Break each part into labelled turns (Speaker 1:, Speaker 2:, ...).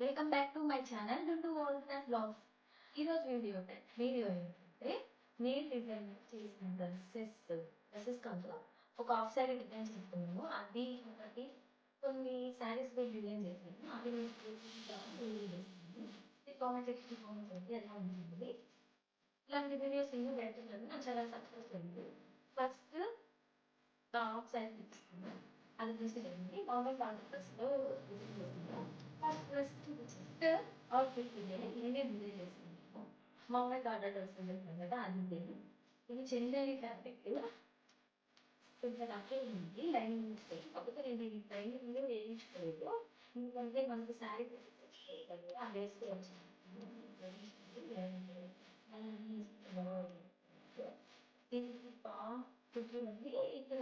Speaker 1: Welcome back to my channel డుండు world and blogs ఈరోజు video video ఏంటంటే నేను design చేసిన డ్రెస్సెస్ డ్రెస్సెస్ కాదు ఒక హాఫ్ శారీ డిజైన్ చేస్తున్నాను అది ఒకటి కొన్ని శారీస్ మీద డిజైన్ చేశాను అది నేను చేస్తున్నాను కామెంట్ సెక్షన్ కామెంట్ చేయండి ఎలా ఉంటుంది ఇలాంటి వీడియోస్ ఎన్ని పెడుతున్నాను నాకు చాలా సక్సెస్ అయింది. ఫస్ట్ హాఫ్ శారీ తీసుకున్నాను అది తీసుకెళ్ళండి మామూలు డిజైన్ చేస్తున్నాను ఫస్ట్ అవుట్ఫిట్ ఇదే నేనే డిజైన్ కదా అది ఇదే ఇది కొంచెం అట్లే ఉంది లైన్ కాకపోతే నేను ఈ లైనింగ్ వేయించుకోలేదు ఎందుకంటే మనకు శారీ ఆ వేసుకోవచ్చు దీనికి బాగా ఇక్కడ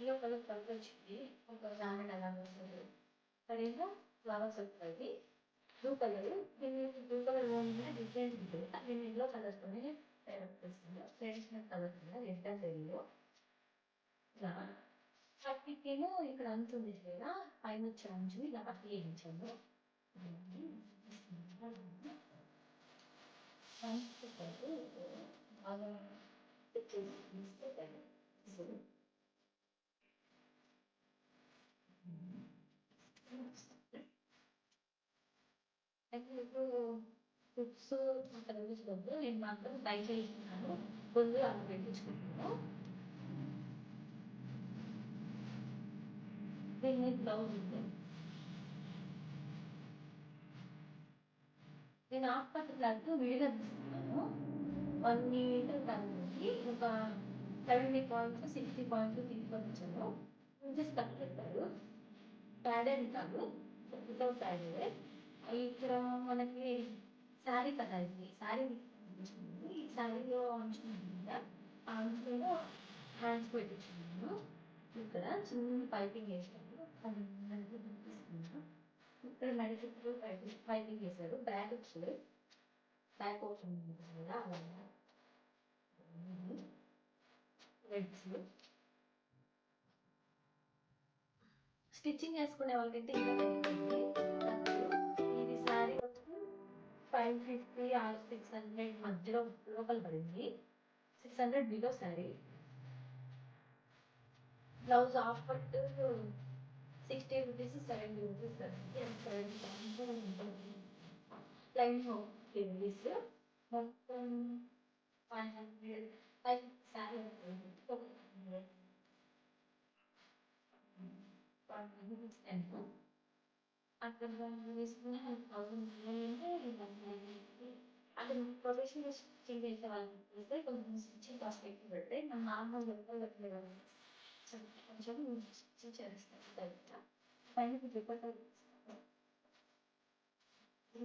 Speaker 1: ఇల్లు కలర్ ఎల్లో కలర్ వచ్చింది ఒక జాకెట్ అలా వస్తుంది? అక్కడేమో ఫ్లవర్స్ వస్తుంది బ్లూ కలర్ దీన్ని బ్లూ కలర్ ఓన్గా డిఫరెంట్ ఉంటుంది నేను ఎల్లో కలర్తోనే తయారు ట్రెడిషనల్ కలర్ కింద రెడ్ అండ్ ఎల్లో ఇలా పట్టికేమో ఇక్కడ అంతుంది ఉంది కదా పైన వచ్చే అంచు ఇలా పట్టి వేయించాను బాగా అయితే ఇప్పుడు ఫుడ్స్ అక్కడ నేను మాత్రం ట్రై చేస్తున్నాను ముందు అవి పెట్టించుకుంటాను దీన్ని బ్లౌజ్ ఉంది నేను హాఫ్ పట్టు క్లాత్ విడిగా తీసుకున్నాను వన్ మీటర్ కలిగి ఒక సెవెంటీ పాయింట్స్ సిక్స్టీ పాయింట్స్ తీసుకొచ్చాను ఇంచెస్ కట్ పెట్టారు ప్యాడెడ్ కాదు వితౌట్ ప్యాడెడ్ ఇక్కడ మనకి శారీ కదా ఇది. శారీ ఈ శారీలో అంచుకుంటుందా ఆ అంచులో హ్యాండ్స్ పెట్టించుకున్నాను ఇక్కడ చిన్న పైపింగ్ వేసాను అది కనిపిస్తున్నాను ఇక్కడ మెడ పైపింగ్ పైపింగ్ వేశారు బ్యాక్ వచ్చింది బ్యాక్ ఓపెన్ కదా అలా రెడ్స్ స్టిచ్చింగ్ వేసుకునే వాళ్ళకైతే ఇంకా తగ్గుతుంది. ఇది sari five fifty or six hundred మధ్యలో లోపల పడింది. Six hundred below sari. Blouse half పట్టు sixty rupees seventy rupees line rupees మొత్తం ఫైవ్ హండ్రెడ్ ఫైవ్ శారీ అక్కడ అక్కడ చేసే కొంచెం స్టిచ్చింగ్ కాస్ట్ పెడతాయి మన నార్మల్ లోకల్ కొంచెం స్టిచ్చింగ్ చేస్తాను పైన దుపట్టా టూ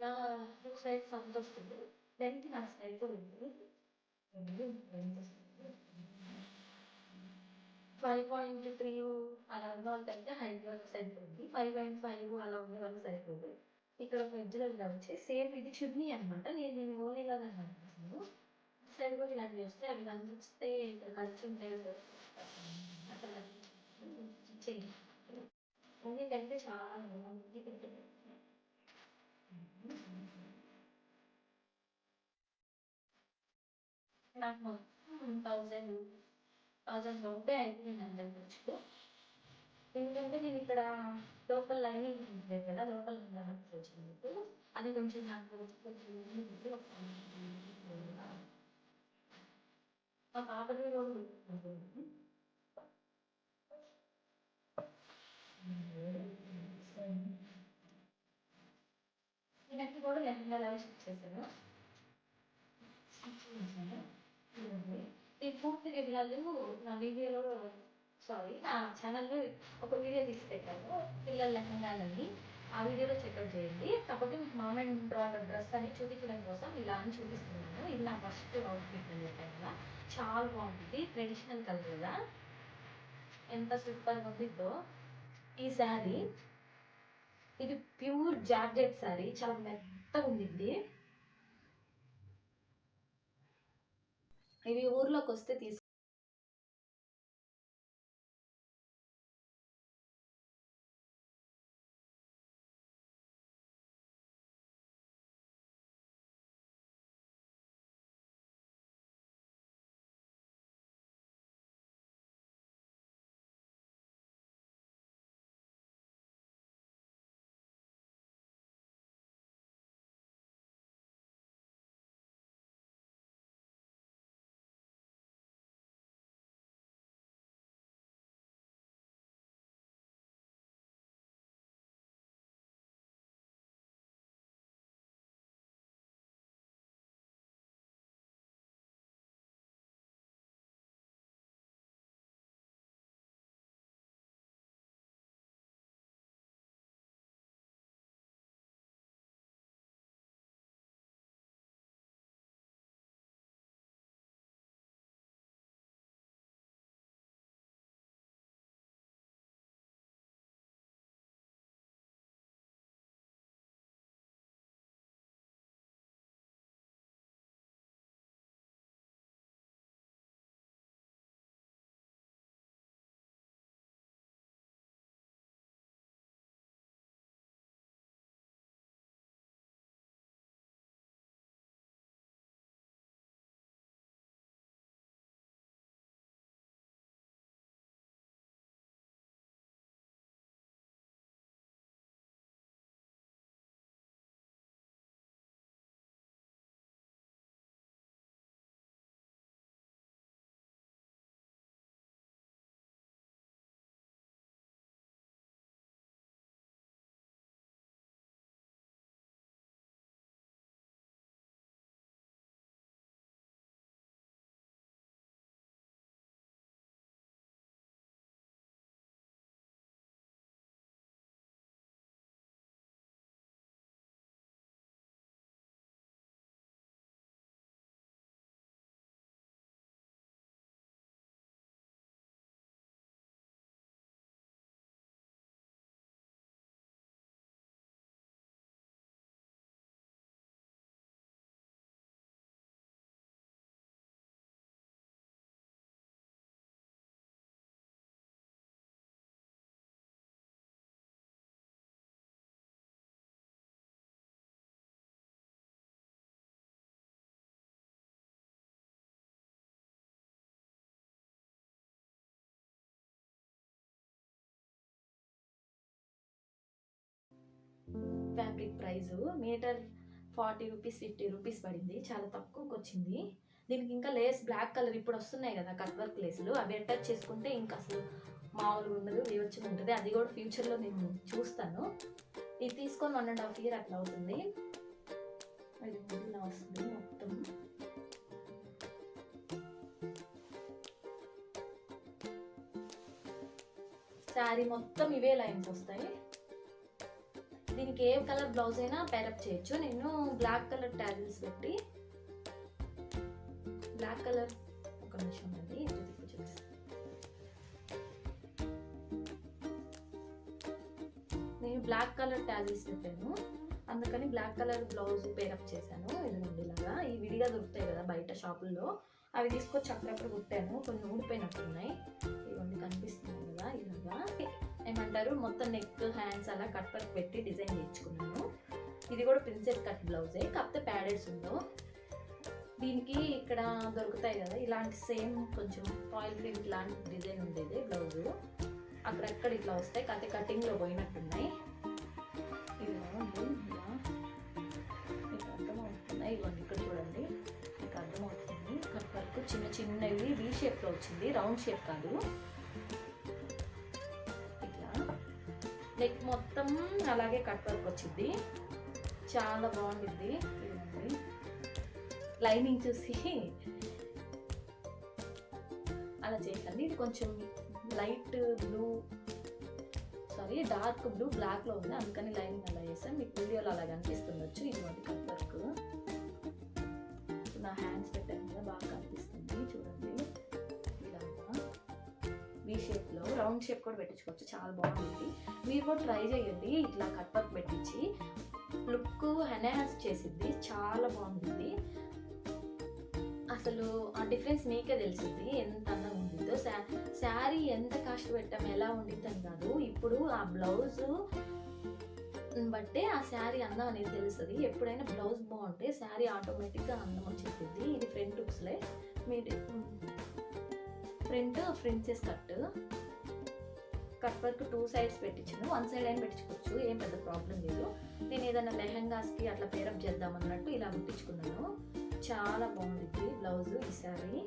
Speaker 1: ఒక సైడ్ నా టూ సైడ్స్ అంత వస్తుంది లెంత్ ఫైవ్ పాయింట్ త్రీ అలా ఉన్న వాళ్ళకంటే హైట్ సైడ్ ఉంది ఫైవ్ పాయింట్ ఫైవ్ అలా ఉన్న వాళ్ళ సైడ్ ఉంది ఇక్కడ ఒక ఎడ్జ్లో ఇలా వచ్చి సేమ్ ఇది చున్నీ అనమాట నేను దీన్ని ఓన్లీ ఓన్లీగా కనిపిస్తున్నాను సైడ్ కూడా ఇలాంటివి వస్తే అవి కనిపిస్తే ఇక్కడ ఖర్చు ఉంటాయి అక్కడ చెయ్యి ఎందుకంటే చాలా మంది పెట్టారు నాకు మొత్తం థౌజండ్ థౌజండ్ ఉంటే అయిపోయింది అందరి ఖర్చులు ఎందుకంటే నేను ఇక్కడ లోకల్ లైనింగ్ ఉంటుంది కదా లోకల్ లైనింగ్ వచ్చింది అది కొంచెం నాకు మా పాపది కూడా నేను నెక్స్ట్ కూడా లెహంగా చేశాను ఈ పూర్తి వివరాలు నా వీడియోలో సారీ నా ఛానల్లో ఒక వీడియో తీసి పెట్టాను పిల్లల లెహంగాలని ఆ వీడియోలో చెక్అవుట్ చేయండి. కాకపోతే మీకు మామూలు డ్రాగర్ డ్రెస్ అని చూపించడం కోసం ఇలా అని చూపిస్తున్నాను. ఇది నా ఫస్ట్ అవుట్ఫిట్ అని చెప్పాను కదా. చాలా బాగుంటుంది. ట్రెడిషనల్ కలర్ కదా. ఎంత సూపర్గా ఉంటుందో ఈ శారీ ఇది ప్యూర్ జార్జెట్ శారీ చాలా మెత్తగా ఉండిద్ది ఇవి ఊర్లోకి వస్తే తీసుకు fabric price metre forty rupees fifty rupees పడింది. చాలా తక్కువకి వచ్చింది. దీనికి ఇంకా లేస్ బ్లాక్ కలర్ ఇప్పుడు వస్తున్నాయి కదా కట్ వర్క్ లేసులు. అవి అటాచ్ చేసుకుంటే ఇంకా అసలు మామూలుగా ఉండదు వివచ్చి ఉంటుంది. అది కూడా ఫ్యూచర్లో నేను చూస్తాను. ఇది తీసుకొని వన్ అండ్ హాఫ్ ఇయర్ అట్లా అవుతుంది. ఇలా వస్తుంది మొత్తం. శారీ మొత్తం ఇవే లైన్స్ వస్తాయి. దీనికి ఏ కలర్ బ్లౌజ్ అయినా పేరప్ చేయొచ్చు. నేను బ్లాక్ కలర్ ట్యాజిల్స్ పెట్టి బ్లాక్ కలర్ ఒక నిమిషం అండి నేను బ్లాక్ కలర్ ట్యాజిల్స్ పెట్టాను. అందుకని బ్లాక్ కలర్ బ్లౌజ్ పేరప్ చేశాను. ఇదిగోండి ఇలాగా. ఈ విడిగా దొరుకుతాయి కదా బయట షాపుల్లో. అవి తీసుకొచ్చి అక్కడప్పుడు కుట్టాను. కొన్ని ఊడిపోయినట్టున్నాయి ఇవన్నీ కనిపిస్తుంది కదా ఇలాగా. ఏమంటారు? మొత్తం నెక్ హ్యాండ్స్ అలా కట్ వర్క్ పెట్టి డిజైన్ చేయించుకున్నాను. ఇది కూడా ప్రిన్సెస్ కట్ బ్లౌజే కాకపోతే ప్యాడెడ్స్ ఉందో దీనికి ఇక్కడ దొరుకుతాయి కదా ఇలాంటి సేమ్ కొంచెం ఆయిల్ ప్రింట్ లాంటి డిజైన్ ఉండేది బ్లౌజ్ అక్కడక్కడ ఇట్లా వస్తాయి కాకపోతే కటింగ్లో పోయినట్టున్నాయి. అర్థమవుతున్నాయి ఇవ్వండి ఇక్కడ చూడండి. మీకు అర్థమవుతుంది. కట్ వర్క్ చిన్న చిన్నవి వీ షేప్లో వచ్చింది రౌండ్ షేప్ కాదు. నెక్ మొత్తం అలాగే కట్ వర్క్ వచ్చింది. చాలా బాగుండిద్ది. లైనింగ్ చూసి అలా చేయకండి ఇది కొంచెం light blue sorry dark blue బ్లాక్లో ఉంది. అందుకని లైనింగ్ అలా చేస్తాను మీకు వీడియోలో అలా అనిపిస్తుండొచ్చు ఇటువంటి కట్ వర్క్ నా హ్యాండ్స్ పెట్టాను షేప్లో రౌండ్ షేప్ కూడా పెట్టించుకోవచ్చు. చాలా బాగుంటుంది. మీరు కూడా ట్రై చేయండి. ఇట్లా కట్ వర్క్ పెట్టించి లుక్ ఎన్హాన్స్ చేసిద్ది. చాలా బాగుంటుంది. అసలు ఆ డిఫరెన్స్ మీకే తెలిసింది ఎంత అందంగా ఉండిందో శారీ ఎంత కాస్ట్ పెట్టాం ఎలా ఉండిద్దని అని కాదు. ఇప్పుడు ఆ బ్లౌజ్ బట్టే ఆ శారీ అందం అనేది తెలుస్తుంది. ఎప్పుడైనా బ్లౌజ్ బాగుంటే శారీ ఆటోమేటిక్గా అందం వచ్చేస్తుంది ఇది ఫ్రంట్ లుక్స్లే మీరు front princess cut. Cut work two sides పెట్టించాను. వన్ సైడ్ అయినా పెట్టించుకోవచ్చు. ఏం పెద్ద ప్రాబ్లం లేదు. నేను ఏదైనా లెహంగాస్కి అట్లా పేరప్ చేద్దాం అన్నట్టు ఇలా కుట్టించుకున్నాను. చాలా బాగుంది బ్లౌజ్ ఈ శారీ.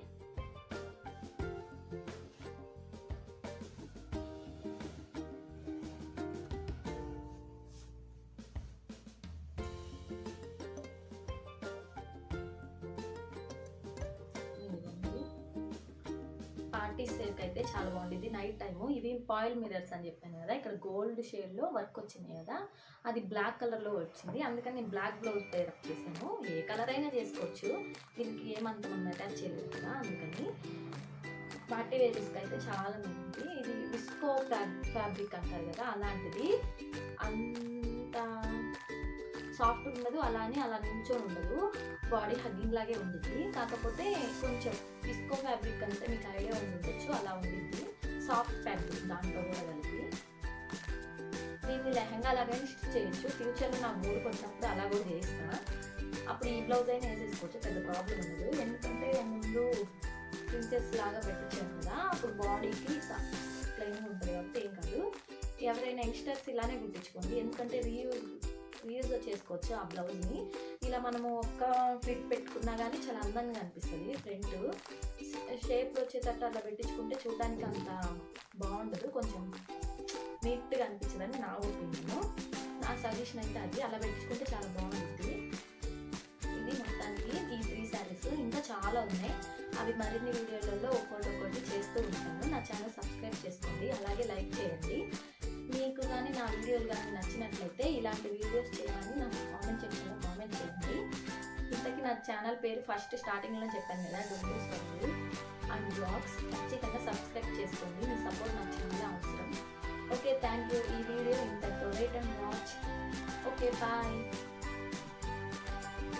Speaker 1: పార్టీ సేక్ అయితే చాలా బాగుంది నైట్ టైము ఇవి పాయిల్ మిరర్స్ అని చెప్పాను కదా. ఇక్కడ గోల్డ్ షేడ్లో వర్క్ వచ్చింది కదా. అది బ్లాక్ కలర్లో వచ్చింది. అందుకని నేను బ్లాక్ బ్లౌజ్ పేరప్ చేశాను. ఏ కలర్ అయినా చేసుకోవచ్చు. దీనికి ఏమంత మనం అటాచ్ చేయలేదు కదా. అందుకని పార్టీ వేరీస్కి అయితే చాలా బాగుంది ఇది విస్కో ఫ్యాబ్రిక్ అంటారు కదా. అలాంటిది. అన్ సాఫ్ట్ ఉండదు అలానే అలా నిల్చొని ఉండదు. బాడీ హగ్గింగ్ లాగే ఉండిద్ది. కాకపోతే కొంచెం ఇస్కో ఫ్యాబ్రిక్ అంటే మీకు ఐడియా ఉండొచ్చు అలా ఉండిద్ది. సాఫ్ట్ ఫ్యాబ్రిక్ దాంట్లో కూడా కలిపి. దీన్ని లెహంగా అలాగైనా స్టిచ్ చేయొచ్చు. ఫ్యూచర్లో నా మూడు కొట్టినప్పుడు అలా కూడా చేస్తా. అప్పుడు ఈ బ్లౌజ్ అయినా వేసేసుకోవచ్చు పెద్ద ప్రాబ్లం ఉండదు. ఎందుకంటే ముందు ప్రిన్సెస్ లాగా పెట్టించాను కదా అప్పుడు బాడీకి ప్లెయిన్ ఉంటుంది కాబట్టి ఏం కాదు. ఎవరైనా యంగ్స్టర్స్ ఇలానే గుర్తించుకోండి. ఎందుకంటే రీయూజ్ రీయూజ్ చేసుకోవచ్చు ఆ బ్లౌజ్ని. ఇలా మనము ఒక్క ఫిట్ పెట్టుకున్నా కానీ చాలా అందంగా అనిపిస్తుంది. ఫ్రంట్ షేప్ వచ్చేటట్టు అలా పెట్టించుకుంటే చూడడానికి అంత బాగుండదు. కొంచెం నీట్గా అనిపించదని నా ఒపీనియన్ నా సజెషన్ అయితే అది. అలా పెట్టించుకుంటే చాలా బాగుంటుంది. ఇది మొత్తానికి ఈ త్రీ శారీస్ ఇంకా చాలా ఉన్నాయి. అవి మరిన్ని వీడియోలలో ఒక్కొక్కటి ఒక్కొక్కటి చేస్తూ ఉంటాను. నా ఛానల్ సబ్స్క్రైబ్ చేసుకోండి. అలాగే లైక్ చేయండి. కానీ నా వీడియోలు కానీ నచ్చినట్లయితే ఇలాంటి వీడియోస్ చేయాలని నాకు కామెంట్ సెక్షన్లో కామెంట్ చేయండి. ఇంతకీ నా ఛానల్ పేరు ఫస్ట్ స్టార్టింగ్లో చెప్పాను కదా డొంటూ స్టోరీ అండ్ బ్లాగ్స్ ఖచ్చితంగా సబ్స్క్రైబ్ చేసుకోండి. మీ సపోర్ట్ నాకు చాలా అవసరం. ఓకే థ్యాంక్ యూ ఈ video ఇంతతో rate and watch okay bye